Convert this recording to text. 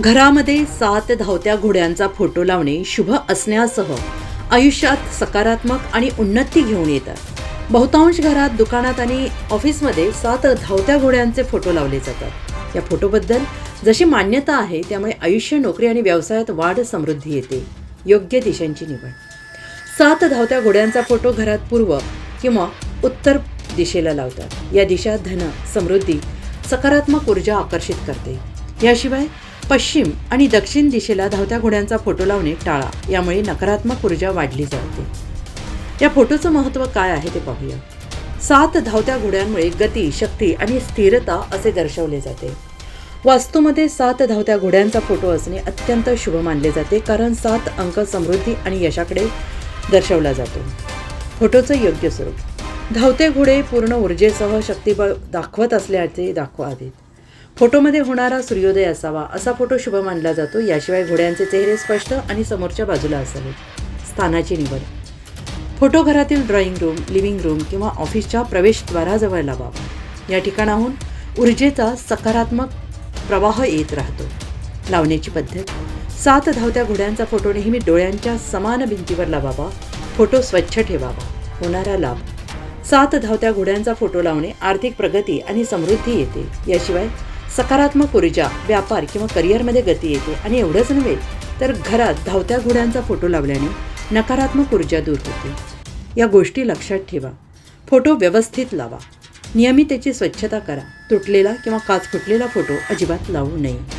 घरामध्ये सात धावत्या घोड्यांचा फोटो लावणे शुभ असण्यासह आयुष्यात सकारात्मक आणि उन्नती घेऊन येतात बहुतांश घरात दुकानात आणि ऑफिसमध्ये सात धावत्या घोड्यांचे फोटो लावले जातात. या फोटोबद्दल जशी मान्यता आहे त्यामुळे आयुष्य नोकरी आणि व्यवसायात वाढ समृद्धी येते. योग्य दिशांची निवड. सात धावत्या घोड्यांचा फोटो घरात पूर्व किंवा उत्तर दिशेला लावतात. या दिशा धन समृद्धी सकारात्मक ऊर्जा आकर्षित करते. याशिवाय पश्चिम आणि दक्षिण दिशेला धावत्या घोड्यांचा फोटो लावणे टाळा. यामुळे नकारात्मक ऊर्जा वाढली जाते. या फोटोचं महत्त्व काय आहे ते पाहूया. सात धावत्या घोड्यांमुळे गती शक्ती आणि स्थिरता असे दर्शवले जाते. वास्तूमध्ये सात धावत्या घोड्यांचा फोटो असणे अत्यंत शुभ मानले जाते कारण सात अंक समृद्धी आणि यशाकडे दर्शवला जातो. फोटोचं योग्य स्वरूप. धावते घोडे पूर्ण ऊर्जेसह शक्तिबळ दाखवत असल्याचे दाखवावेत फोटोमध्ये होणारा सूर्योदय असावा असा फोटो शुभ मानला जातो. याशिवाय घोड्यांचे चेहरे स्पष्ट आणि समोरच्या बाजूला असावेत स्थानाची निवड. फोटो घरातील ड्रॉइंग रूम लिव्हिंग रूम किंवा ऑफिसच्या प्रवेशद्वाराजवळ लावावा. या ठिकाणाहून ऊर्जेचा सकारात्मक प्रवाह येत राहतो. लावण्याची पद्धत. सात धावत्या घोड्यांचा फोटो नेहमी डोळ्यांच्या समान भिंतीवर लावावा. फोटो स्वच्छ ठेवावा. होणारा लाभ. सात धावत्या घोड्यांचा फोटो लावणे आर्थिक प्रगती आणि समृद्धी येते. याशिवाय सकारात्मक ऊर्जा व्यापार किंवा करिअरमध्ये गती येते आणि एवढंच नव्हे तर घरात धावत्या घोड्यांचा फोटो लावल्याने नकारात्मक ऊर्जा दूर होते. या गोष्टी लक्षात ठेवा. फोटो व्यवस्थित लावा. नियमित त्याची स्वच्छता करा. तुटलेला किंवा काच फुटलेला फोटो अजिबात लावू नये.